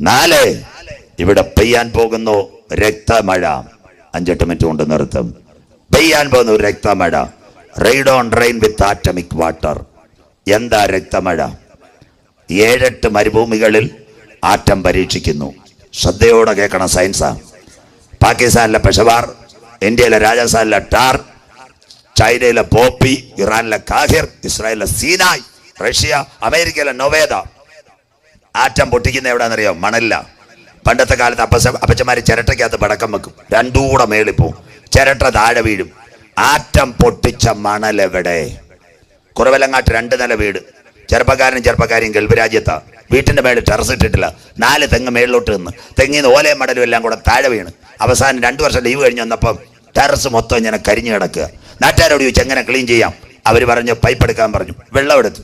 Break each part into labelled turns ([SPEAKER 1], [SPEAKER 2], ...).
[SPEAKER 1] നാല് ഇവിടെ പെയ്യാൻ പോകുന്നു രക്തമഴ. അഞ്ചെട്ട് മിനിറ്റ് കൊണ്ട് നിർത്തും. പെയ്യാൻ പോകുന്നു രക്തമഴ. Raid on rain with atomic water എന്താ രക്തമഴ? ഏഴെട്ട് മരുഭൂമികളിൽ ആറ്റം പരീക്ഷിക്കുന്നു. ശ്രദ്ധയോടെ കേൾക്കണം സയൻസാ പാകിസ്ഥാനിലെ പെഷവാർ ഇന്ത്യയിലെ രാജസ്ഥാനിലെ ടാർ ചൈനയിലെ പോപ്പി ഇറാനിലെ കാഹിർ ഇസ്രായേലിലെ സീനായ് റഷ്യ അമേരിക്കയിലെ നൊവേദ. ആറ്റം പൊട്ടിക്കുന്ന എവിടെയാണെന്നറിയോ മണല്ല. പണ്ടത്തെ കാലത്ത് അപ്പസ അപ്പച്ചമാര് ചിരട്ടയ്ക്കകത്ത് പടക്കം വെക്കും. രണ്ടൂടെ കൂടെ മേളിൽ പോവും. ചിരട്ട താഴെ വീഴും. ആറ്റം പൊട്ടിച്ച മണൽ എവിടെ? കുറവലങ്ങാട്ട് രണ്ട് നില വീട്. ചെറുപ്പക്കാരനും ചെറുപ്പക്കാരും ഗൾഫ് രാജ്യത്താ വീട്ടിന്റെ മേളിൽ ടെറസ് ഇട്ടിട്ടില്ല. നാല് തെങ്ങ് മേളിലോട്ട് നിന്ന്. തെങ്ങിന്ന് ഓലയും മടലും എല്ലാം കൂടെ താഴെ വീണ്. അവസാനം രണ്ട് വർഷം ലീവ് കഴിഞ്ഞ് വന്നപ്പം ടെറസ് മൊത്തം ഇങ്ങനെ കരിഞ്ഞു കിടക്കുക. നാട്ടുകാരോട് ചോദിച്ചു എങ്ങനെ ക്ലീൻ ചെയ്യാം? അവർ പറഞ്ഞു പൈപ്പ് എടുക്കാൻ പറഞ്ഞു. വെള്ളം എടുത്തു.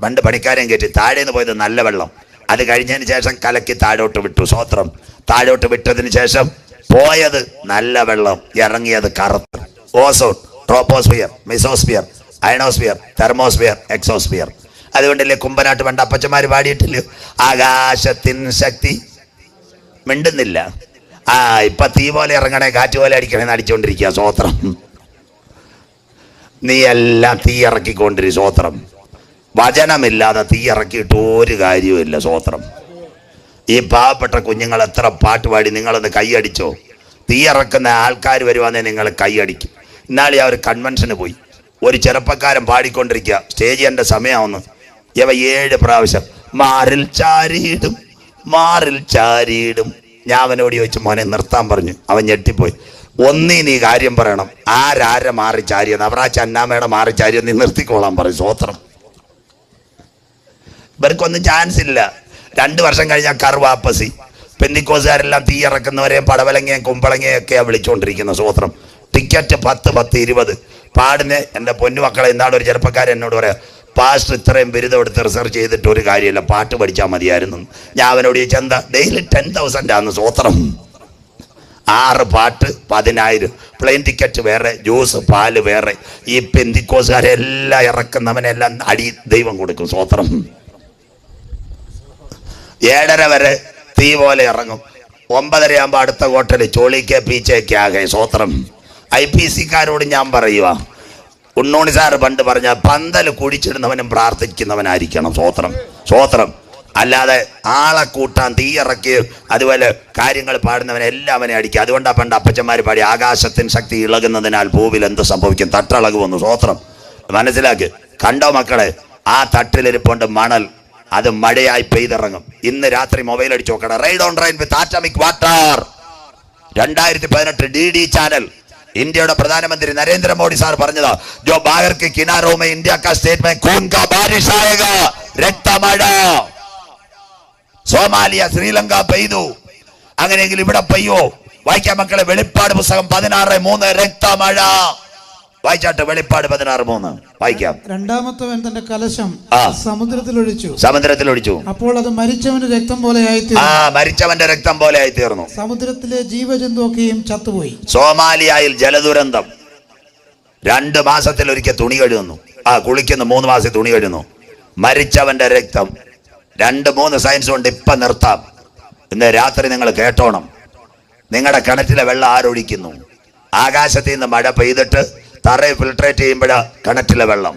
[SPEAKER 1] പണ്ട് പണിക്കാരെയും കയറ്റി താഴേന്ന് പോയത് നല്ല വെള്ളം. അത് കഴിഞ്ഞതിന് ശേഷം കലക്കി താഴോട്ട് വിട്ടു. സ്വോത്രം. താഴോട്ട് വിട്ടതിന് ശേഷം പോയത് നല്ല വെള്ളം ഇറങ്ങിയത് കറുത്ത്. Ozone troposphere mesosphere ionosphere thermosphere exosphere. അതുകൊണ്ടല്ലേ കുമ്പനാട്ട് പണ്ട് അപ്പച്ചന്മാർ പാടിയിട്ടില്ലേ? ആകാശത്തിൻ ശക്തി മിണ്ടുന്നില്ല. ആ ഇപ്പൊ തീ പോലെ ഇറങ്ങണേ കാറ്റ് പോലെ അടിക്കണേ അടിച്ചുകൊണ്ടിരിക്കുക സ്വോത്രം. നീ എല്ലാം തീ ഇറക്കിക്കൊണ്ടിരി സ്വോത്രം. വചനമില്ലാതെ തീയിറക്കിയിട്ട് ഒരു കാര്യവുമില്ല സ്വോത്രം. ഈ പാവപ്പെട്ട കുഞ്ഞുങ്ങൾ എത്ര പാട്ട് പാടി നിങ്ങളൊന്ന് കൈയടിച്ചോ? തീയിറക്കുന്ന ആൾക്കാർ വരുവാന്നെ നിങ്ങൾ കൈയടിക്കും. എന്നാലും ആ ഒരു കൺവെൻഷന് പോയി. ഒരു ചെറുപ്പക്കാരൻ പാടിക്കൊണ്ടിരിക്കുക. സ്റ്റേജ് എന്റെ സമയമാവുന്നു ഇവ ഏഴ് പ്രാവശ്യം മാറിൽ ചാരിയിടും മാറിൽ ചാരിയിടും. ഞാൻ അവനോട് ചോദിച്ചു മോനെ നിർത്താൻ പറഞ്ഞു. അവൻ ഞെട്ടിപ്പോയി. ഒന്നീ നീ കാര്യം പറയണം. ആരാരെ മാറി ചാരിയെന്ന്? ആ ചന്നാമയുടെ മാറി ചാരിയെന്ന് നീ നിർത്തിക്കോളാൻ പറയും സ്വോത്രം. ഇവർക്കൊന്നും ചാൻസ് ഇല്ല. രണ്ട് വർഷം കഴിഞ്ഞാൽ കറുവാപ്പസി പെന്തിക്കോസുകാരെല്ലാം തീ ഇറക്കുന്നവരെയും പടവലങ്ങയും കുമ്പളങ്ങയും ഒക്കെയാണ് വിളിച്ചുകൊണ്ടിരിക്കുന്ന സൂത്രം. ടിക്കറ്റ് പത്ത് പത്ത് ഇരുപത്. പാടിന് എന്റെ പൊന്നുമക്കളെ എന്താണ് ഒരു ചെറുപ്പക്കാരൻ എന്നോട് പറയാം പാസ്റ്റർ ഇത്രയും ബിരുദം എടുത്ത് റിസർച്ച് ചെയ്തിട്ട് ഒരു കാര്യമില്ല പാട്ട് പഠിച്ചാൽ മതിയായിരുന്നു. ഞാൻ അവനോട് ചോദിച്ചാൽ ഡെയിലി ടെൻ തൗസൻഡ് ആണ് സൂത്രം. ആറ് പാട്ട് പതിനായിരം. പ്ലെയിൻ ടിക്കറ്റ് വേറെ ജ്യൂസ് പാൽ വേറെ. ഈ പെന്തിക്കോസുകാരെല്ലാം ഇറക്കുന്നവനെല്ലാം അടി ദൈവം കൊടുക്കും സ്വോത്രം ഏഴര വരെ തീ പോലെ ഇറങ്ങും. ഒമ്പതര ആകുമ്പോൾ അടുത്ത ഹോട്ടൽ ചോളിക്ക് പീച്ചേക്ക് ആകെ സ്വോത്രം. ഐ പി സിക്കാരോട് ഞാൻ പറയുക ഉണ്ണോണി സാറ് പണ്ട് പറഞ്ഞ പന്തൽ കുടിച്ചിടുന്നവനും പ്രാർത്ഥിക്കുന്നവനായിരിക്കണം സ്വോത്രം സ്വോത്രം. അല്ലാതെ ആളെ കൂട്ടാൻ തീയിറക്കി അതുപോലെ കാര്യങ്ങൾ പാടുന്നവനെ എല്ലാം അവനെ അടിക്കുക. അതുകൊണ്ടാണ് പണ്ട് അപ്പച്ചന്മാർ പാടി ആകാശത്തിൻ ശക്തി ഇളകുന്നതിനാൽ ഭൂവിൽ എന്ത് സംഭവിക്കും? തട്ടിളകുമെന്ന് സ്വോത്രം. മനസ്സിലാക്കി? കണ്ടോ മക്കളെ? ആ തട്ടിലിരിപ്പുണ്ട് മണൽ. അത് മഴയായി പെയ്തിറങ്ങും. ഇന്ന് രാത്രി മൊബൈൽ അടിച്ച് നോക്കണം ride on rain with atomic water രണ്ടായിരത്തി പതിനെട്ട് ഡി ഡി ചാനൽ ഇന്ത്യയുടെ പ്രധാനമന്ത്രി നരേന്ദ്രമോദി സാർ പറഞ്ഞത്. ജോ ബാഗർക്ക് കിനാറോമേ ഇന്ത്യ കാ കാ രക്തമഴ. സോമാലിയ ശ്രീലങ്ക പെയ്തു. അങ്ങനെയെങ്കിൽ ഇവിടെ പെയ്യോ? വായിക്കാൻ മക്കളെ വെളിപ്പാട് പുസ്തകം പതിനാറ് മൂന്ന് രക്തമഴ. വായിച്ചാട്ട് വെളിപ്പാട് പതിനാറ് മൂന്ന്. വായിക്കാം.
[SPEAKER 2] രണ്ടാമത്തവൻ തന്റെ കലശം
[SPEAKER 1] ആ.
[SPEAKER 2] സമുദ്രത്തിൽ ഒഴിച്ചു
[SPEAKER 1] സമുദ്രത്തിൽ ഒഴിച്ചു
[SPEAKER 2] അപ്പോൾ അത് മരിച്ചവന്റെ രക്തം പോലെ
[SPEAKER 1] ആയി
[SPEAKER 2] ആ
[SPEAKER 1] മരിച്ചവന്റെ രക്തം പോലെ ആയി തീർന്നു
[SPEAKER 2] സമുദ്രത്തിലെ ജീവജന്തുവൊക്കെയും ചത്തുപോയി.
[SPEAKER 1] സോമാലിയായിൽ ജലദുരന്തം. രണ്ട് മാസത്തിൽ ഒരിക്കൽ തുണി കഴുകുന്നു. ആ കുളിക്കുന്നു. മൂന്ന് മാസത്തിൽ തുണി കഴുകുന്നു. മരിച്ചവന്റെ രക്തം. രണ്ട് മൂന്ന് സയൻസ് കൊണ്ട് ഇപ്പൊ നിർത്താം. ഇന്ന് രാത്രി നിങ്ങൾ കേട്ടോണം. നിങ്ങളുടെ കിണറ്റിലെ വെള്ളം ആരൊഴിക്കുന്നു? ആകാശത്തിൽ നിന്ന് മഴ പെയ്തിട്ട് തറയെ ഫിൽട്രേറ്റ് ചെയ്യുമ്പോഴാ കിണറ്റിലെ വെള്ളം.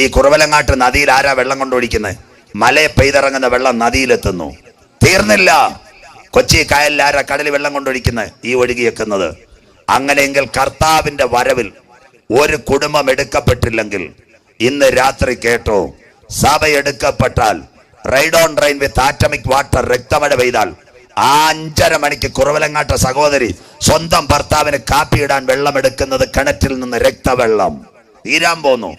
[SPEAKER 1] ഈ കുറവലങ്ങാട്ട് നദിയിൽ ആരാ വെള്ളം കൊണ്ടൊഴിക്കുന്നത് മലയെ പെയ്തിറങ്ങുന്ന വെള്ളം നദിയിലെത്തുന്നു. തീർന്നില്ല. കൊച്ചി കായലിൽ ആരാ കടലിൽ വെള്ളം കൊണ്ടൊഴിക്കുന്നത് ഈ ഒഴുകിയെക്കുന്നത് അങ്ങനെയെങ്കിൽ കർത്താവിന്റെ വരവിൽ ഒരു കുടുംബം എടുക്കപ്പെട്ടില്ലെങ്കിൽ ഇന്ന് രാത്രി കേട്ടോ സഭ എടുക്കപ്പെട്ടാൽ ride on rain with atomic water രക്തമഴ പെയ്താൽ ആ അഞ്ചര മണിക്ക് കുറവലങ്ങാട്ട സഹോദരി സ്വന്തം ഭർത്താവിന് കാപ്പിയിടാൻ വെള്ളം എടുക്കുന്നത് കിണറ്റിൽ നിന്ന് രക്തവെള്ളം. തീരാൻ പോന്നു.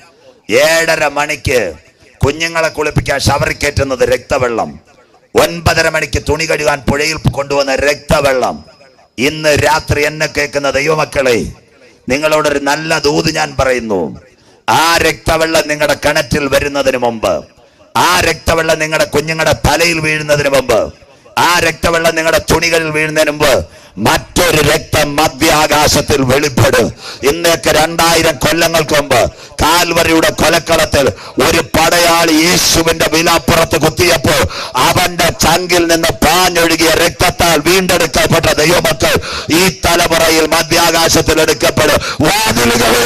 [SPEAKER 1] ഏഴര മണിക്ക് കുഞ്ഞുങ്ങളെ കുളിപ്പിക്കാൻ ഷവറിൽ കയറ്റുന്നത് രക്തവെള്ളം. ഒൻപതര മണിക്ക് തുണി കഴുകാൻ പുഴയിൽ കൊണ്ടുവന്ന രക്തവെള്ളം. ഇന്ന് രാത്രി എന്നെ കേൾക്കുന്ന ദൈവമക്കളെ നിങ്ങളോടൊരു നല്ല ദൂത് ഞാൻ പറയുന്നു. ആ രക്തവെള്ളം നിങ്ങളുടെ കിണറ്റിൽ വരുന്നതിന് മുമ്പ് ആ രക്തവെള്ളം നിങ്ങളുടെ കുഞ്ഞുങ്ങളുടെ തലയിൽ വീഴുന്നതിന് മുമ്പ് ആ രക്തവെള്ളം നിങ്ങളുടെ തുണികളിൽ വീഴുന്നതിന് മുമ്പ് മറ്റൊരു രക്തം മധ്യാകാശത്തിൽ വെളിപ്പെടും. ഇന്നേക്ക് രണ്ടായിരം കൊല്ലങ്ങൾക്ക് മുമ്പ് കാൽവരിയുടെ കൊലക്കളത്തിൽ ഒരു പടയാളി യേശുവിന്റെ വിലാപ്പുറത്ത് കുത്തിയപ്പോൾ അവന്റെ ചങ്കിൽ നിന്ന് പാഞ്ഞൊഴുകിയ രക്തത്താൽ വീണ്ടെടുക്കപ്പെട്ട ദൈവമക്കൾ ഈ തലമുറയിൽ മധ്യാകാശത്തിൽ എടുക്കപ്പെടും. വാതിലുകളെ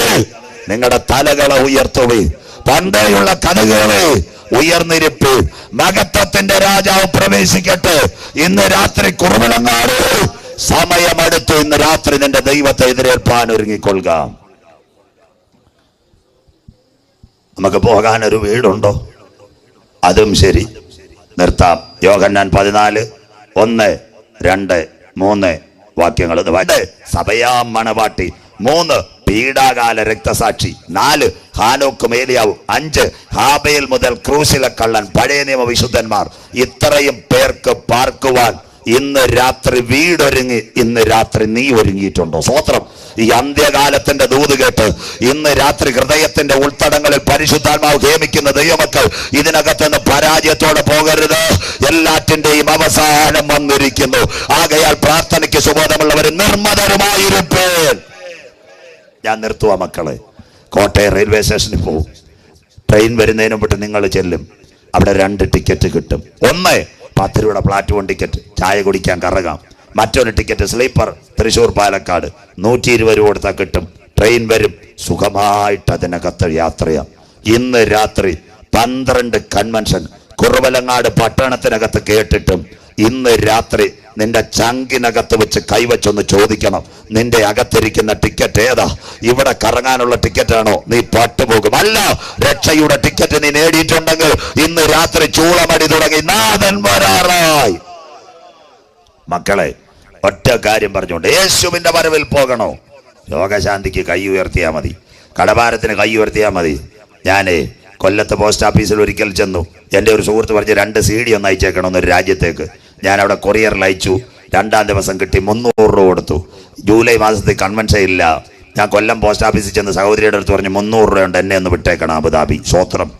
[SPEAKER 1] നിങ്ങളുടെ തലകളെ ഉയർത്തുവേ പണ്ടേയുള്ള കഥകളെ ഉയർന്നിരിപ്പ്. മകത്വത്തിന്റെ രാജാവ് പ്രവേശിക്കട്ടെ. ഇന്ന് രാത്രി കുറുമിളങ്ങാട് സമയമെടുത്ത്. ഇന്ന് രാത്രി നിന്റെ ദൈവത്തെ എതിരേൽപ്പാൻ ഒരുങ്ങിക്കൊള്ളുക. നമുക്ക് പോകാൻ ഒരു വീടുണ്ടോ? അതും ശരി. നിർത്താം. യോഹന്നാൻ പതിനാല് ഒന്ന് രണ്ട് മൂന്ന് വാക്യങ്ങൾ. സഭയാ മണവാട്ടി. മൂന്ന് പീഡാകാല രക്തസാക്ഷി. നാല് ഹാനോക്ക് മേലിയാവും. അഞ്ച് ഹാബയിൽ മുതൽ ക്രൂശിലെ കള്ളൻ പഴയ നിയമ വിശുദ്ധന്മാർ. ഇത്രയും പേർക്ക് പാർക്കുവാൻ ഇന്ന് രാത്രി വീടൊരുങ്ങി ഇന്ന് രാത്രി നീ ഒരുങ്ങിയിട്ടുണ്ടോ? സ്വോത്രം ഈ അന്ത്യകാലത്തിന്റെ ദൂത് കേട്ട് ഇന്ന് രാത്രി ഹൃദയത്തിന്റെ ഉൾത്തടങ്ങളിൽ പരിശുദ്ധാത്മാവ് ഹേമിക്കുന്ന ദൈവമക്കൾ ഇതിനകത്ത് നിന്ന് പരാജയത്തോടെ പോകരുത്. എല്ലാറ്റിന്റെയും അവസാനം വന്നിരിക്കുന്നു. ആകയാൽ പ്രാർത്ഥനയ്ക്ക് സുബോധമുള്ളവർ നിർമ്മതരുമായിരുപ്പേൻ. ഞാൻ നിർത്തുക മക്കളെ. കോട്ടയം റെയിൽവേ സ്റ്റേഷനിൽ പോകും ട്രെയിൻ വരുന്നതിന് മുമ്പിട്ട് നിങ്ങൾ ചെല്ലും. അവിടെ രണ്ട് ടിക്കറ്റ് കിട്ടും. ഒന്ന് പത്ത് രൂപയുടെ പ്ലാറ്റ്ഫോം ടിക്കറ്റ് ചായ കുടിക്കാൻ കറങ്ങാം മറ്റൊരു ടിക്കറ്റ് സ്ലീപ്പർ തൃശ്ശൂർ പാലക്കാട്. നൂറ്റി ഇരുപത് രൂപ കൊടുത്താൽ കിട്ടും. ട്രെയിൻ വരും. സുഖമായിട്ട് അതിനകത്ത് യാത്രയാം ഇന്ന് രാത്രി പന്ത്രണ്ട് കൺവെൻഷൻ കുറവലങ്ങാട് പട്ടണത്തിനകത്ത് കേട്ടിട്ടും ഇന്ന് രാത്രി നിന്റെ ചങ്കിനകത്ത് വെച്ച് കൈവച്ചൊന്ന് ചോദിക്കണം. നിന്റെ അകത്തിരിക്കുന്ന ടിക്കറ്റ് ഏതാ? ഇവിടെ കറങ്ങാനുള്ള ടിക്കറ്റ് ആണോ നീ പട്ടുപോകും. അല്ല രക്ഷയുടെ ടിക്കറ്റ് നീ നേടിയിട്ടുണ്ടെങ്കിൽ ഇന്ന് രാത്രി ചൂളമടി തുടങ്ങി നാഥൻ വരാറായി. മക്കളെ ഒറ്റ കാര്യം പറഞ്ഞുകൊണ്ട് യേശുവിന്റെ വരവിൽ പോകണോ? രോഗശാന്തിക്ക് കൈ ഉയർത്തിയാൽ മതി. കടഭാരത്തിന് കൈ ഉയർത്തിയാൽ മതി. ഞാനേ കൊല്ലത്ത് പോസ്റ്റ് ഓഫീസിൽ ഒരിക്കൽ ചെന്നു. എന്റെ ഒരു സുഹൃത്ത് പറഞ്ഞ് രണ്ട് സി ഡി ഒന്ന് അയച്ചേക്കണം? രാജ്യത്തേക്ക്. ഞാൻ അവിടെ കൊറിയറിൽ അയച്ചു. രണ്ടാം ദിവസം കിട്ടി മുന്നൂറ് രൂപ കൊടുത്തു. ജൂലൈ മാസത്തിൽ കൺവെൻഷൻ ഇല്ല ഞാൻ കൊല്ലം പോസ്റ്റ് ഓഫീസിൽ ചെന്ന് സഹോദരിയുടെ അടുത്ത് പറഞ്ഞു മുന്നൂറ് രൂപയുണ്ട് എന്നെ ഒന്ന് വിട്ടേക്കണം അബുദാബി. സ്വോത്രം.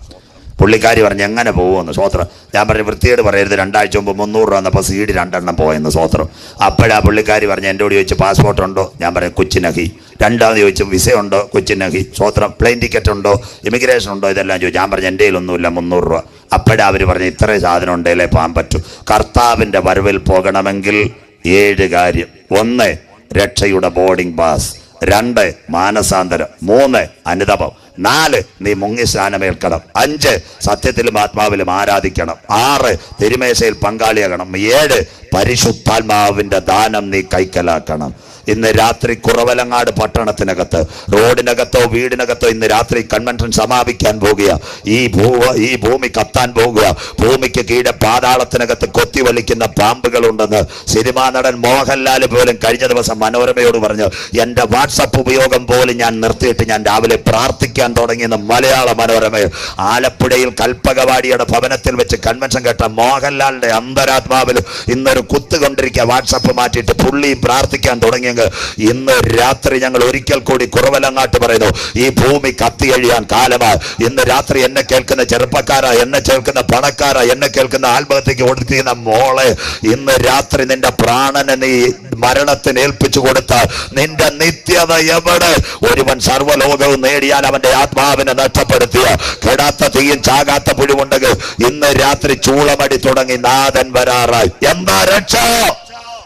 [SPEAKER 1] പുള്ളിക്കാരി പറഞ്ഞു എങ്ങനെ പോകുമെന്ന്? സ്വോത്രം ഞാൻ പറഞ്ഞു വൃത്തിയോട് പറയരുത്. രണ്ടാഴ്ച മുമ്പ് മുന്നൂറ് രൂപ വന്നപ്പോൾ സീഡ് രണ്ടെണ്ണം പോയെന്ന് സ്വോത്രം അപ്പോഴാ പുള്ളിക്കാരി പറഞ്ഞു എന്നോട് ചോദിച്ചു പാസ്പോർട്ട് ഉണ്ടോ? ഞാൻ പറഞ്ഞു കൊച്ചിനഹി. രണ്ടാമത് ചോദിച്ചു വിസ ഉണ്ടോ? കൊച്ചിനഹി. സ്വോത്രം പ്ലെയിൻ ടിക്കറ്റ് ഉണ്ടോ? ഇമിഗ്രേഷൻ ഉണ്ടോ? ഇതെല്ലാം ചോദിച്ചു. ഞാൻ പറഞ്ഞു എന്റെ കയ്യിലൊന്നുമില്ല മുന്നൂറ് രൂപ. അപ്പോഴാ അവർ പറഞ്ഞു ഇത്രയും സാധനം ഉണ്ടെങ്കിലേ പോകാൻ പറ്റൂ? കർത്താവിന്റെ വരവിൽ പോകണമെങ്കിൽ ഏഴ് കാര്യം. ഒന്ന് രക്ഷയുടെ ബോർഡിംഗ് പാസ് രണ്ട് മാനസാന്തരം മൂന്ന് അനുതപം നാല് നീ മുങ്ങി സ്നാനമേൽക്കണം അഞ്ച് സത്യത്തിലും ആത്മാവിലും ആരാധിക്കണം ആറ് തിരുമേശയിൽ പങ്കാളിയാകണം ഏഴ് പരിശുദ്ധാത്മാവിന്റെ ദാനം നീ കൈക്കലാക്കണം. ഇന്ന് രാത്രി കുറവലങ്ങാട് പട്ടണത്തിനകത്ത് റോഡിനകത്തോ വീടിനകത്തോ ഇന്ന് രാത്രി കൺവെൻഷൻ സമാപിക്കാൻ പോകുക. ഈ ഭൂ ഈ ഭൂമി കത്താൻ പോകുക. ഭൂമിക്ക് കീഴെ പാതാളത്തിനകത്ത് കൊത്തി കൊത്തിവലിക്കുന്ന പാമ്പുകളുണ്ടെന്ന് സിനിമാ നടൻ മോഹൻലാൽ പോലും കഴിഞ്ഞ ദിവസം മനോരമയോട് പറഞ്ഞു. എന്റെ വാട്സപ്പ് ഉപയോഗം പോലും ഞാൻ നിർത്തിയിട്ട് ഞാൻ രാവിലെ പ്രാർത്ഥിക്കാൻ തുടങ്ങിയെന്ന് മലയാള മനോരമയിൽ ആലപ്പുഴയിൽ കൽപ്പകവാടിയുടെ ഭവനത്തിൽ വെച്ച് കൺവെൻഷൻ കേട്ട മോഹൻലാലിന്റെ അന്തരാത്മാവിൽ ഇന്നൊരു കുത്തുകൊണ്ടിരിക്കുക വാട്സപ്പ് മാറ്റിയിട്ട് പുള്ളിയും പ്രാർത്ഥിക്കാൻ തുടങ്ങിയെങ്കിൽ ഇന്ന് രാത്രി ഞങ്ങൾ ഒരിക്കൽ കൂടി കുറവലങ്ങാട്ട് പറയുന്നു ഈ ഭൂമി കത്തി കഴിയാൻ കാലമായി ഇന്ന് രാത്രി എന്നെ കേൾക്കുന്ന ചെറുപ്പക്കാര എന്നെ കേൾക്കുന്ന പണക്കാര എന്നെ കേൾക്കുന്ന ആത്മഹത്യക്ക് കൊടുത്തിരുന്ന മോളെ. ഇന്ന് രാത്രി നിന്റെ പ്രാണനെ നീ മരണത്തിന് ഏൽപ്പിച്ചു കൊടുത്താൽ നിന്റെ നിത്യത എവിടെ? ഒരുവൻ സർവലോകവും നേടിയാൽ അവന്റെ ആത്മാവിനെ നഷ്ടപ്പെടുത്തിയ കെടാത്ത തീയും ചാകാത്ത പുഴുവുണ്ടെങ്കിൽ ഇന്ന് രാത്രി ചൂളമടി തുടങ്ങി നാഥൻ വരാറായി. എന്താ രക്ഷ?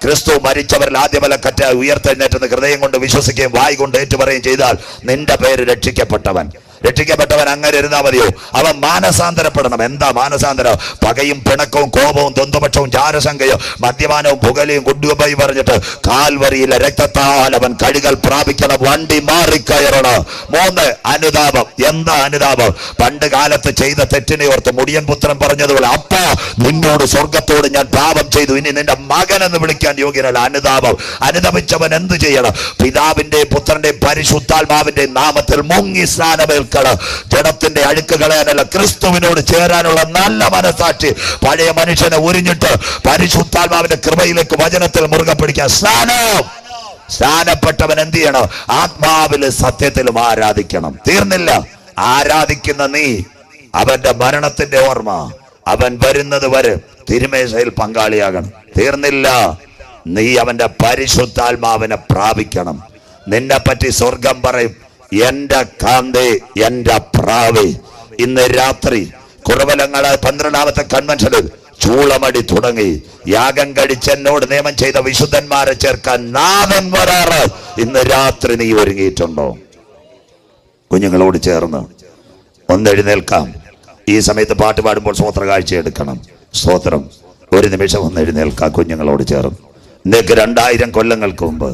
[SPEAKER 1] ക്രിസ്തു മരിച്ചവരിൽ ആദ്യമലക്കറ്റ ഉയർത്തെഴുന്നേറ്റെന്ന് ഹൃദയം കൊണ്ട് വിശ്വസിക്കുകയും വായി കൊണ്ട് ഏറ്റുപറയുകയും ചെയ്താൽ നിന്റെ പേര് രക്ഷിക്കപ്പെട്ടവൻ. രക്ഷിക്കപ്പെട്ടവൻ അങ്ങനെ ഇരുന്നാ മതിയോ? അവൻ മാനസാന്തരപ്പെടണം. എന്താ മാനസാന്തരം? പകയും പിണക്കവും കോപവും ദ്വന്ദ്പക്ഷവും ജാരശങ്കയും മദ്യപാനവും പുകലയും കുടുംബമായി പറഞ്ഞിട്ട് കാൽവരിയിലെ രക്തത്താൽ അവൻ കഴുകൽ പ്രാപിക്കണം. വണ്ടി മാറിക്കയറണം. മൂന്ന് അനുതാപം. എന്താ അനുതാപം? പണ്ട് കാലത്ത് ചെയ്ത തെറ്റിനെ ഓർത്ത് മുടിയൻ പുത്രൻ പറഞ്ഞതുപോലെ അപ്പ നിന്നോട് സ്വർഗത്തോട് ഞാൻ പാപം ചെയ്തു. ഇനി നിന്റെ മകൻ എന്ന് വിളിക്കാൻ യോഗ്യനല്ല. അനുതാപം. അനുതപിച്ചവൻ എന്ത് ചെയ്യണം? പിതാവിന്റെ പുത്രന്റെ പരിശുദ്ധാത്മാവിന്റെ നാമത്തിൽ മുങ്ങി സ്നാനമേൽക്കണം ജഡത്തിന്റെ അഴുക്ക് കളയാനല്ല ക്രിസ്തുവിനോട് ചേരാനുള്ള നല്ല മനസാക്ഷി. പഴയ മനുഷ്യനെ ഉരിഞ്ഞിട്ട് പരിശുദ്ധാത്മാവിന്റെ കൃപയിലേക്ക് വചനത്തിൽ മുറുകെ പിടിക്കാൻ സ്നാനം. സ്നാനപ്പെട്ടവൻ എന്ത് ചെയ്യണം? ആത്മാവിൽ സത്യത്തിലും ആരാധിക്കണം. തീർന്നില്ല. ആരാധിക്കുന്ന നീ അവന്റെ മരണത്തിന്റെ ഓർമ്മ. അവൻ വരുന്നത് വരെ തിരുമേശയിൽ പങ്കാളിയാകണം. തീർന്നില്ല. നീ അവന്റെ പരിശുദ്ധാത്മാവിനെ പ്രാപിക്കണം. നിന്നെ പറ്റി സ്വർഗം പറയും. എന്റെ കാന്തേ എന്റെ പ്രാവേ. ഇന്ന് രാത്രി കുറവലങ്ങളെ പന്ത്രണ്ടാമത്തെ കൺവെൻഷനിൽ ചൂളമടി തുടങ്ങി. യാഗം കഴിച്ച് എന്നോട് നിയമം ചെയ്ത വിശുദ്ധന്മാരെ ചേർക്കാൻ നാഥൻ വരാറ്. ഇന്ന് രാത്രി നീ ഒരുങ്ങിയിട്ടുണ്ടോ? കുഞ്ഞുങ്ങളോട് ചേർന്ന് ഒന്നെഴുന്നേൽക്കാം ഈ സമയത്ത് പാട്ട് പാടുമ്പോൾ സ്വോത്ര കാഴ്ച എടുക്കണം സ്തോത്രം. ഒരു നിമിഷം ഒന്ന് എഴുന്നേൽക്കാം കുഞ്ഞുങ്ങളോട് ചേർന്ന്. ഇന്നേക്ക് രണ്ടായിരം കൊല്ലങ്ങൾക്ക് മുമ്പ്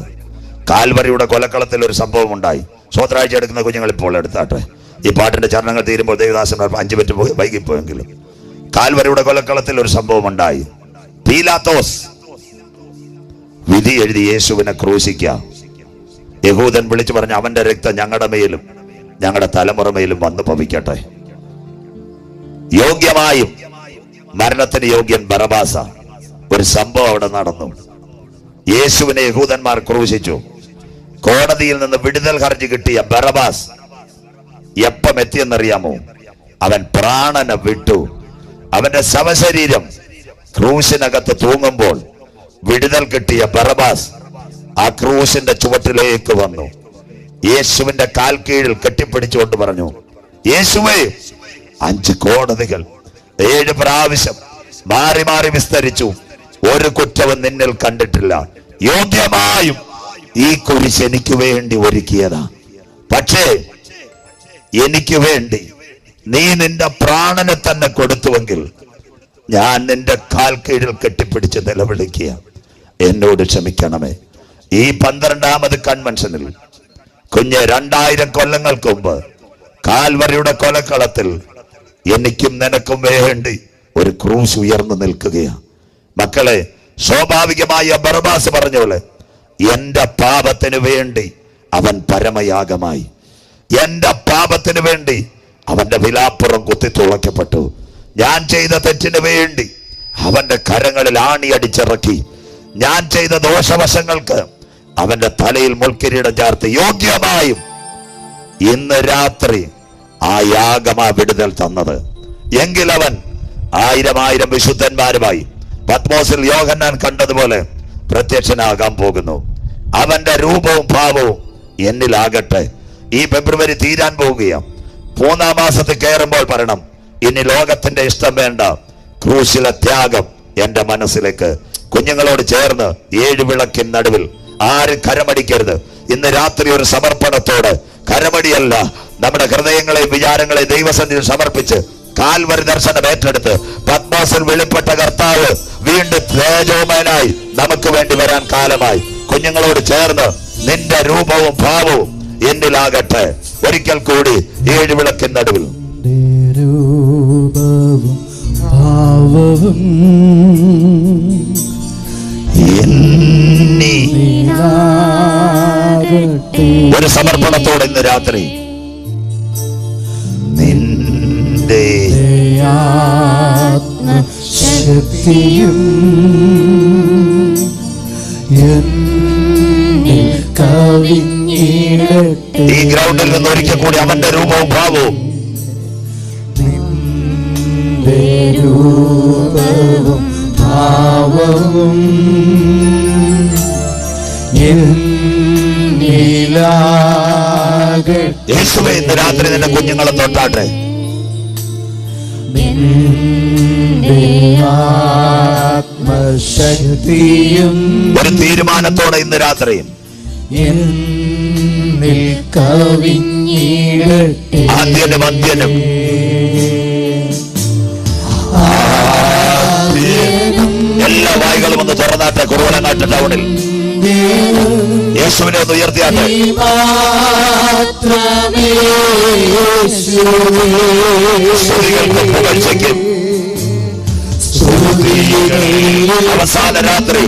[SPEAKER 1] കാൽവറിയുടെ കൊലക്കളത്തിൽ ഒരു സംഭവം ഉണ്ടായി സ്വോത്രാഴ്ച എടുക്കുന്ന കുഞ്ഞുങ്ങൾ ഇപ്പോൾ എടുത്താട്ടെ. ഈ പാട്ടിന്റെ ചരണങ്ങൾ തീരുമ്പോൾ ദേവദാസൻ അഞ്ച് പോയി വൈകിപ്പോയെങ്കിലും. കാൽവരയുടെ കൊലക്കളത്തിൽ ഒരു സംഭവം ഉണ്ടായി. പീലാത്തോസ് വിധി എഴുതി യേശുവിനെ ക്രൂശിക്കാം. യഹൂദൻ വിളിച്ചു പറഞ്ഞ അവന്റെ രക്തം ഞങ്ങളുടെ മേലും ഞങ്ങളുടെ തലമുറ മേലും വന്നു ഭവിക്കട്ടെ. യോഗ്യമായും മരണത്തിന് യോഗ്യൻ ബറബാസ. ഒരു സംഭവം അവിടെ നടന്നു. യേശുവിനെ യഹൂദന്മാർ ക്രൂശിച്ചു. കോടതിയിൽ നിന്ന് വിടുതൽ ഹർജി കിട്ടിയ ബറബാസ് എപ്പം എത്തിയെന്നറിയാമോ? അവൻ പ്രാണനെ വിട്ടു. അവന്റെ ശവശരീരം ക്രൂശിനകത്ത് തൂങ്ങുമ്പോൾ വിടുതൽ കിട്ടിയ ബറബാസ് ആ ക്രൂശിന്റെ ചുവട്ടിലേക്ക് വന്നു. യേശുവിന്റെ കാൽ കീഴിൽ കെട്ടിപ്പിടിച്ചുകൊണ്ട് പറഞ്ഞു യേശുവേ അഞ്ച് കോടതികൾ ഏഴ് പ്രാവശ്യം മാറി മാറി വിസ്തരിച്ചു. ഒരു കുറ്റവും നിന്നിൽ കണ്ടിട്ടില്ല. യോഗ്യമായും ഈ കുരിശ് എനിക്ക് വേണ്ടി ഒരുക്കിയതാ. പക്ഷേ എനിക്ക് വേണ്ടി നീ നിന്റെ പ്രാണനെ തന്നെ കൊടുത്തുവെങ്കിൽ ഞാൻ നിന്റെ കാൽ കീഴിൽ കെട്ടിപ്പിടിച്ച് നിലവിളിക്കുക. എന്നോട് ക്ഷമിക്കണമേ. ഈ പന്ത്രണ്ടാമത് കൺവെൻഷനിൽ കുഞ്ഞ് രണ്ടായിരം കൊല്ലങ്ങൾക്ക് മുമ്പ് കാൽവരിയുടെ കൊലക്കളത്തിൽ എനിക്കും നിനക്കും വേണ്ടി ഒരു ക്രൂശ് ഉയർന്നു നിൽക്കുകയാണ് മക്കളെ സ്വാഭാവികമായി ബർബാസ് പറഞ്ഞോളെ എന്റെ പാപത്തിന് വേണ്ടി അവൻ പരമയാഗമായി. എന്റെ പാപത്തിന് വേണ്ടി അവന്റെ വിലാപ്പുറം കുത്തി തുളയ്ക്കപ്പെട്ടു. ഞാൻ ചെയ്ത തെറ്റിന് വേണ്ടി അവന്റെ കരങ്ങളിൽ ആണി അടിച്ചിറക്കി. ഞാൻ ചെയ്ത ദോഷവശങ്ങൾക്ക് അവന്റെ തലയിൽ മുൾക്കിരീടം ചേർത്ത് യോഗ്യമായും ഇന്ന് രാത്രി ആ യാഗമാ വിടുതൽ തന്നത്. എങ്കിലവൻ ആയിരം ആയിരം വിശുദ്ധന്മാരുമായി പത്മോസിൽ യോഹന്നാൻ കണ്ടതുപോലെ പ്രത്യക്ഷനാകാൻ പോകുന്നു. അവന്റെ രൂപവും ഭാവവും എന്നിലാകട്ടെ. ഈ ഫെബ്രുവരി തീരാൻ പോവുകയാണ് മൂന്നാം മാസത്തിൽ കയറുമ്പോൾ പറയണം ഇനി ലോകത്തിന്റെ ഇഷ്ടം വേണ്ട. ക്രൂശിലെ ത്യാഗം എന്റെ മനസ്സിലേക്ക്. കുഞ്ഞുങ്ങളോട് ചേർന്ന് ഏഴ് വിളക്കിൻ നടുവിൽ ആരും കരമടിക്കരുത്. ഇന്ന് രാത്രി ഒരു സമർപ്പണത്തോട് കരമടിയല്ല നമ്മുടെ ഹൃദയങ്ങളെ വിചാരങ്ങളെ ദൈവസന്നിധിയിൽ സമർപ്പിച്ച് കാൽവരി ദർശനം ഏറ്റെടുത്ത് പത്മാസിൽ വെളിപ്പെട്ട കർത്താവ് വീണ്ടും തേജോമയനായി നമുക്ക് വേണ്ടി വരാൻ കാലമായി. കുഞ്ഞുങ്ങളോട് ചേർന്ന് നിന്റെ രൂപവും ഭാവവും എന്നിലാകട്ടെ. ഒരിക്കൽ കൂടി ഏഴ് വിളക്കിൻ നടുവിൽ.
[SPEAKER 3] ഭാവവും
[SPEAKER 1] ഒരു സമർപ്പണത്തോടെ ഇന്ന് രാത്രി നിന്റെ
[SPEAKER 3] എന്നിൽ കവിഞ്ഞിടട്ടെ.
[SPEAKER 1] ഈ ഗ്രൗണ്ടിൽ നിന്ന് ഒരിക്കൽ കൂടി അവന്റെ രൂപവും ഭാവവും
[SPEAKER 3] രൂപവും ഭാവവും
[SPEAKER 1] യേശുവേ ഇന്ന് രാത്രി നിന്റെ കുഞ്ഞുങ്ങളെ തൊട്ടാട്ടെ
[SPEAKER 3] ആത്മശക്തിയും
[SPEAKER 1] ഒരു തീരുമാനത്തോടെ ഇന്ന് രാത്രി
[SPEAKER 3] എന്നിൽ കവിഞ്ഞിടട്ടെ.
[SPEAKER 1] ആദ്യനും എല്ലാ വായികളും ഒന്ന് തുറന്നാട്ടെ കുറുവലങ്ങാട്ട് ടൗണിൽ. യേശുവിനെ ഒന്ന് ഉയർത്തിയാട്ടെ അവസാന രാത്രി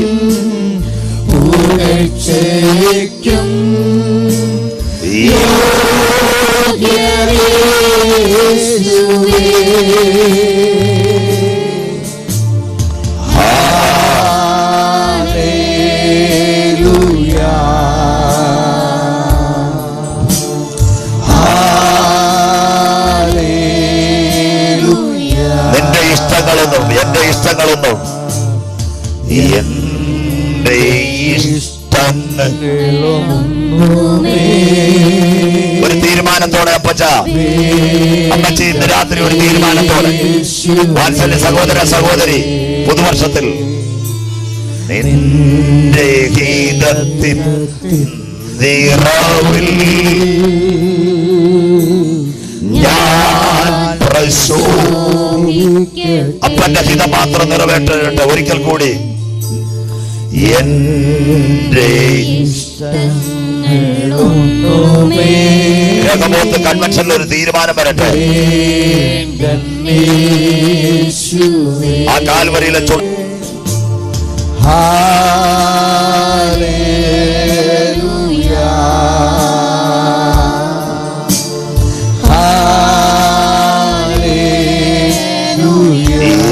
[SPEAKER 3] പുകഴ്ചയ്ക്കും
[SPEAKER 1] ഈ ഒരു തീരുമാനത്തോടെ അപ്പച്ച. അപ്പച്ച ഇന്ന് രാത്രി ഒരു തീരുമാനത്തോടെ വാത്സല്യ സഹോദര സഹോദരി പുതുവർഷത്തിൽ നിന്റെ ഗീതത്തിൻ നിറവിൽ ഞാൻ അപ്പന്റെ ഹിതം മാത്രം നിറവേറ്റട്ടെ ഒരിക്കൽ കൂടി എന്റെ രംഗമൂത്ത് കൺവെൻഷനിൽ ഒരു തീരുമാനം വരട്ടെ ആ കാൽവരിയിലെ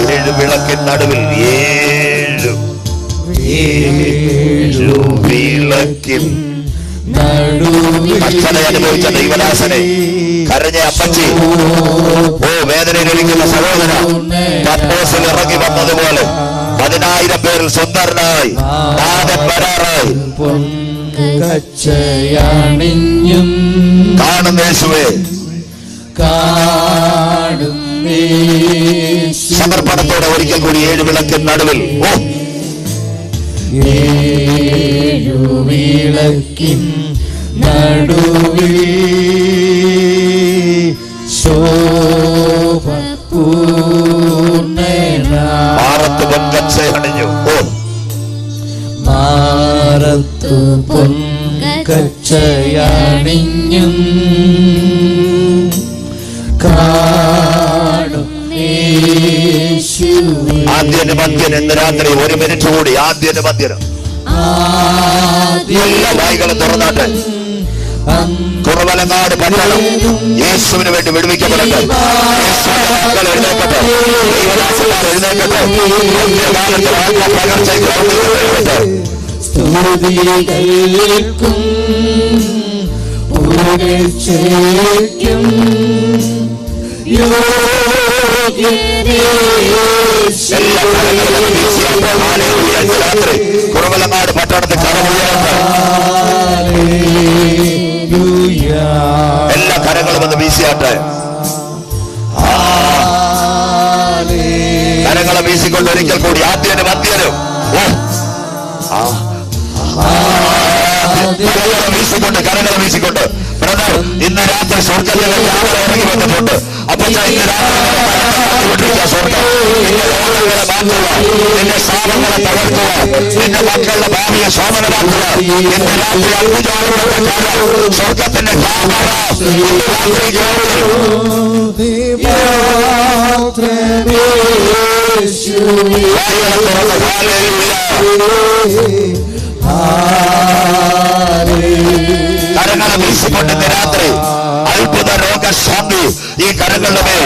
[SPEAKER 1] ഏഴ് വിളക്കിൻ നടുവിൽ ഏഴ് ഏഴു വിളക്കിൻ കഷ്ടത അനുഭവിച്ച ദൈവദാസനെ കരഞ്ഞ അപ്പച്ചി. ഓ വേദനയിലിരിക്കുന്ന സഹോദര. പത്മോസിൽ ഇറങ്ങി വന്നതുപോലെ പതിനായിരം പേരിൽ സുന്ദരനായി നാഥൻ വരാറായി.
[SPEAKER 3] കച്ചയണിഞ്ഞും
[SPEAKER 1] കാണുന്ന യേശുവേ. സമർപ്പണത്തോടെ ഒരിക്കൽ കൂടി ഏഴ് വിളക്കിൻ നടുവിൽ. ഓ
[SPEAKER 3] ഏഴു വിളക്കിൻ നടുവിൽ
[SPEAKER 1] മാറത്ത് പൊൻകച്ച അണിഞ്ഞു.
[SPEAKER 3] മാറത്തു പൊൻകച്ചയണിഞ്ഞും
[SPEAKER 1] ആദ്യന് മദ്യൻ ഇന്ന് രാത്രി ഒരു മിനിറ്റ് കൂടി. ആദ്യന് മദ്യന് എല്ലാ വായികളും തുറന്നാട്ടെ. കുറവലങ്ങാട് പട്ടണം. യേശുവിന് വേണ്ടി വിടുവിക്കപ്പെടട്ടെ. രാത്രി കുറവലങ്ങാട് പട്ടണത്തിൽ എല്ലാ കരങ്ങളും ഒന്ന് വീശിയാട്ടെ. കരങ്ങളെ വീശിക്കൊണ്ട് ഒരിക്കൽ കൂടി ആദ്യന് മദ്യനും ഓ. ആ. കരങ്ങളെ വീശിക്കൊണ്ട് കരങ്ങളെ വീശിക്കൊണ്ട്. ഇന്ന് രാത്രി സ്വർഗത്തിൽ ഇറങ്ങി വന്നിട്ടുണ്ട്. നിന്റെ ശാപങ്ങളെ തകർക്കുക നിന്റെ മക്കളുടെ ഭാവിയെ ശോഭനമാക്കുക ഇന്ന് രാത്രി അത്ഭുതങ്ങളോടെ കാണാം സ്വർഗത്തിന്റെ രാത്രി കേൾക്കുന്നു.
[SPEAKER 3] മാത്രമേശുവേ.
[SPEAKER 1] ഹല്ലേലൂയ. കരങ്ങളെ വീശിക്കൊണ്ട് ഇന്ന് രാത്രി അത്ഭുത രോഗശാന്തി ഈ കരങ്ങളുടെ മേൽ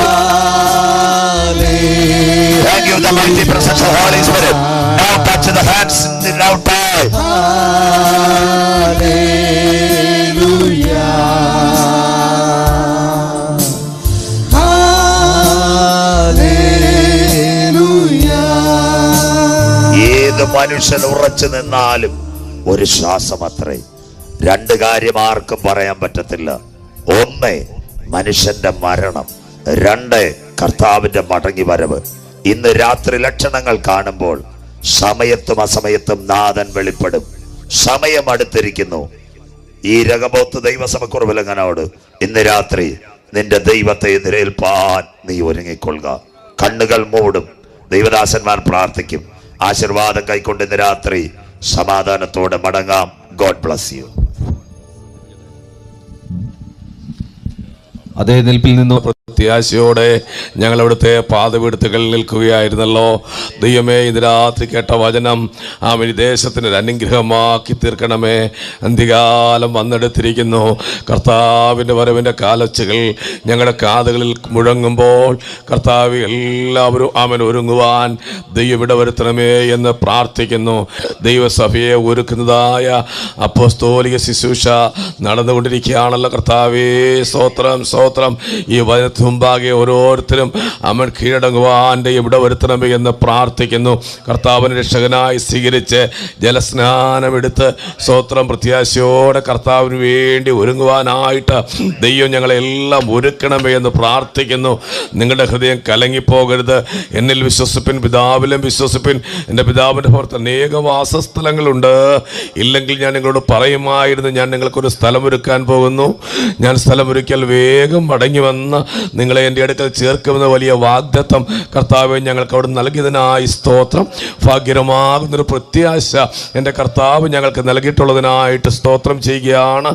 [SPEAKER 1] Thank you, the mighty presence of Holy Spirit. Now touch the hands now time. ഏത് മനുഷ്യൻ ഉറച്ചു നിന്നാലും ഒരു ശ്വാസം അത്രേ രണ്ട് കാര്യം ആർക്കും പറയാൻ പറ്റത്തില്ല. ഒന്ന് മനുഷ്യന്റെ മരണം. രണ്ട് കർത്താവിന്റെ മടങ്ങി വരവ് ഇന്ന് രാത്രി ലക്ഷണങ്ങൾ കാണുമ്പോൾ സമയത്തും അസമയത്തും നാഥൻ വെളിപ്പെടും. സമയം അടുത്തിരിക്കുന്നു. ഈ രകബോത്ത് ദൈവസമക്കുറവിലങ്ങനോട് ഇന്ന് രാത്രി നിന്റെ ദൈവത്തെ എതിരേൽപ്പാൻ നീ ഒരുങ്ങിക്കൊള്ളുക. കണ്ണുകൾ മൂടും. ദൈവദാസന്മാർ പ്രാർത്ഥിക്കും. ആശീർവാദം കൈക്കൊണ്ട് ഇന്ന് രാത്രി സമാധാനത്തോടെ മടങ്ങാം. God bless you.
[SPEAKER 4] അതേ നിൽപ്പിൽ നിന്ന് പ്രത്യാശയോടെ ഞങ്ങൾ അവിടുത്തെ പാതപീടുത്തുകളിൽ നിൽക്കുകയായിരുന്നല്ലോ. ദൈവമേ ഇന്ന് രാത്രി കേട്ട വചനം ആ ഒരു ദേശത്തിന് ഒരു അനുഗ്രഹമാക്കി തീർക്കണമേ. അന്ത്യകാലം വന്നെടുത്തിരിക്കുന്നു. കർത്താവിന്റെ വരവിന്റെ കാലച്ചുകൾ ഞങ്ങളുടെ കാതുകളിൽ മുഴങ്ങുമ്പോൾ കർത്താവ് എല്ലാവരും അവൻ ഒരുങ്ങുവാൻ ദൈവം ഇടവരുത്തണമേ എന്ന് പ്രാർത്ഥിക്കുന്നു. ദൈവസഭയെ ഒരുക്കുന്നതായ അപ്പോസ്തോലിക ശുശ്രൂഷ നടന്നുകൊണ്ടിരിക്കുകയാണല്ലോ കർത്താവേ. സ്തോത്രം സ്തോത്രം. ഈ വചനത്തിന് മുമ്പാകെ ഓരോരുത്തരും അവൻ കീഴടങ്ങുവാന്റെ ഇവിടെ വരുത്തണമേ എന്ന് പ്രാർത്ഥിക്കുന്നു. കർത്താവിന് രക്ഷകനായി സ്വീകരിച്ച് ജലസ്നാനമെടുത്ത് സ്തോത്രം പ്രത്യാശയോടെ കർത്താവിന് വേണ്ടി ഒരുങ്ങുവാനായിട്ട് ദൈവം ഞങ്ങളെല്ലാം ഒരുക്കണമേ എന്ന് പ്രാർത്ഥിക്കുന്നു. നിങ്ങളുടെ ഹൃദയം കലങ്ങിപ്പോകരുത്. എന്നിൽ വിശ്വസിപ്പിൻ പിതാവിലും വിശ്വസിപ്പിൻ. എന്റെ പിതാവിന്റെ പുറത്ത് അനേക വാസസ്ഥലങ്ങളുണ്ട്. ഇല്ലെങ്കിൽ ഞാൻ നിങ്ങളോട് പറയുമായിരുന്നു ഞാൻ നിങ്ങൾക്കൊരു സ്ഥലമൊരുക്കാൻ പോകുന്നു. ഞാൻ സ്ഥലമൊരുക്കിയാൽ വേഗം മടങ്ങി വന്ന് നിങ്ങളെ എന്റെ അടുക്കൽ ചേർക്കുമെന്ന വലിയ വാഗ്ദത്വം കർത്താവ് ഞങ്ങൾക്ക് അവിടെ നൽകിയതിനായി സ്തോത്രം. ഭാഗ്യരമാകുന്നൊരു പ്രത്യാശ എന്റെ കർത്താവ് ഞങ്ങൾക്ക് നൽകിയിട്ടുള്ളതിനായിട്ട് സ്തോത്രം ചെയ്യുകയാണ്.